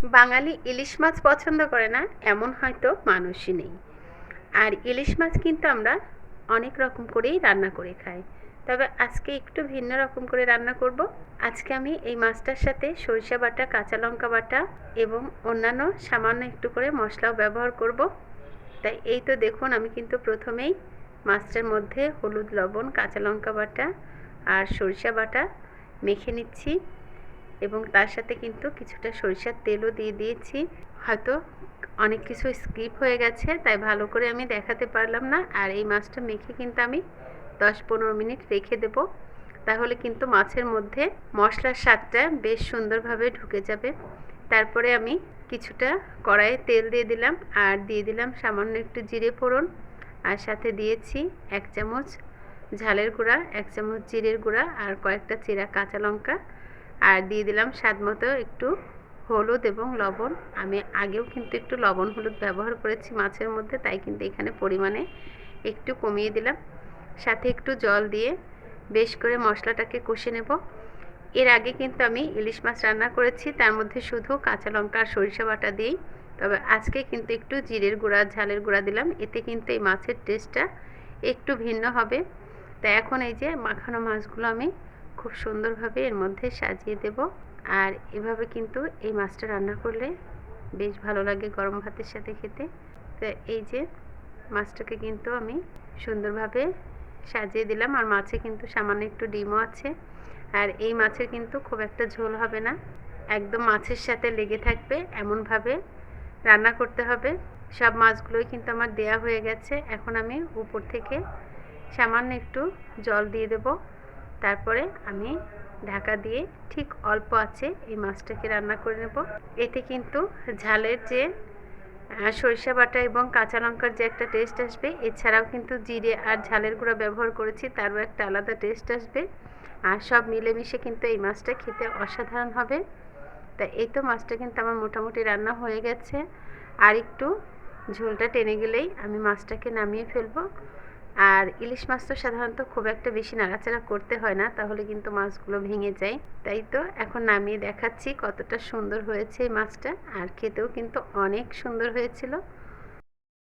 বাঙালি ইলিশ মাছ পছন্দ করে না, এমন হয়তো মানুষই নেই। আর ইলিশ মাছ কিন্তু আমরা অনেক রকম করেই রান্না করে খাই। তবে আজকে একটু ভিন্ন রকম করে রান্না করব। আজকে আমি এই মাছটার সাথে সরিষা বাটা, কাঁচা লঙ্কা বাটা এবং অন্যান্য সামান্য একটু করে মশলাও ব্যবহার করব। তাই এই তো দেখুন, আমি কিন্তু প্রথমেই মাছটার মধ্যে হলুদ, লবণ, কাঁচা লঙ্কা বাটা আর সরিষা বাটা মেখে নিচ্ছি। এবং তার সাথে কিন্তু কিছুটা সরিষার তেলও দিয়ে দিয়েছি। হয়তো অনেক কিছু স্কিপ হয়ে গেছে, তাই ভালো করে আমি দেখাতে পারলাম না। আর এই মাছটা মেখে কিন্তু আমি দশ পনেরো মিনিট রেখে দেব। তাহলে কিন্তু মাছের মধ্যে মশলার স্বাদটা বেশ সুন্দরভাবে ঢুকে যাবে। তারপরে আমি কিছুটা কড়াইয়ে তেল দিয়ে দিলাম আর দিয়ে দিলাম সামান্য একটু জিরে ফোড়ন। আর সাথে দিয়েছি এক চামচ ঝালের গুঁড়া, এক চামচ জিরের গুঁড়া আর কয়েকটা চিরা কাঁচা লঙ্কা। আর দিয়ে দিলাম স্বাদ মতো একটু হলুদ এবং লবণ। আমি আগেও কিন্তু একটু লবণ হলুদ ব্যবহার করেছি মাছের মধ্যে, তাই কিন্তু এখানে পরিমাণে একটু কমিয়ে দিলাম। সাথে একটু জল দিয়ে বেশ করে মশলাটাকে কষে নেব। এর আগে কিন্তু আমি ইলিশ মাছ রান্না করেছি, তার মধ্যে শুধু কাঁচা লঙ্কা আর সরিষা বাটা দিয়েই। তবে আজকে কিন্তু একটু জিরের গুঁড়া, ঝালের গুঁড়া দিলাম, এতে কিন্তু এই মাছের টেস্টটা একটু ভিন্ন হবে। তাই এখন এই যে মাখানো মাছগুলো আমি খুব সুন্দরভাবে এর মধ্যে সাজিয়ে দেব। আর এভাবে কিন্তু এই মাছটা রান্না করলে বেশ ভালো লাগে গরম ভাতের সাথে খেতে। তো এই যে মাছটাকে কিন্তু আমি সুন্দরভাবে সাজিয়ে দিলাম। আর মাছে কিন্তু সামান্য একটু ডিমও আছে। আর এই মাছের কিন্তু খুব একটা ঝোল হবে না। একদম মাছের সাথে লেগে থাকবে, এমনভাবে রান্না করতে হবে। সব মাছগুলোই কিন্তু আমার দেয়া হয়ে গেছে। এখন আমি উপর থেকে সামান্য একটু জল দিয়ে দেব। তারপরে আমি ঢাকা দিয়ে ঠিক অল্প আছে এই মাছটাকে রান্না করে নেব। এতে কিন্তু ঝালের যে সরিষা বাটা এবং কাঁচা লঙ্কার যে একটা টেস্ট আসবে, এছাড়াও কিন্তু জিরে আর ঝালের গুঁড়া ব্যবহার করেছি, তারও একটা আলাদা টেস্ট আসবে। আর সব মিলেমিশে কিন্তু এই মাছটা খেতে অসাধারণ হবে। তা এই তো মাছটা কিন্তু আমার মোটামুটি রান্না হয়ে গেছে। আর একটু ঝোলটা টেনে গেলেই আমি মাছটাকে নামিয়ে ফেলব। আর ইলিশ মাছ তো সাধারণত খুব একটা বেশি নাড়াচাড়া করতে হয় না, তাহলে কিন্তু মাছগুলো ভেঙে যায়। তাই তো এখন নামিয়ে দেখাচ্ছি কতটা সুন্দর হয়েছে এই মাছটা, আর খেতেও কিন্তু অনেক সুন্দর হয়েছিল।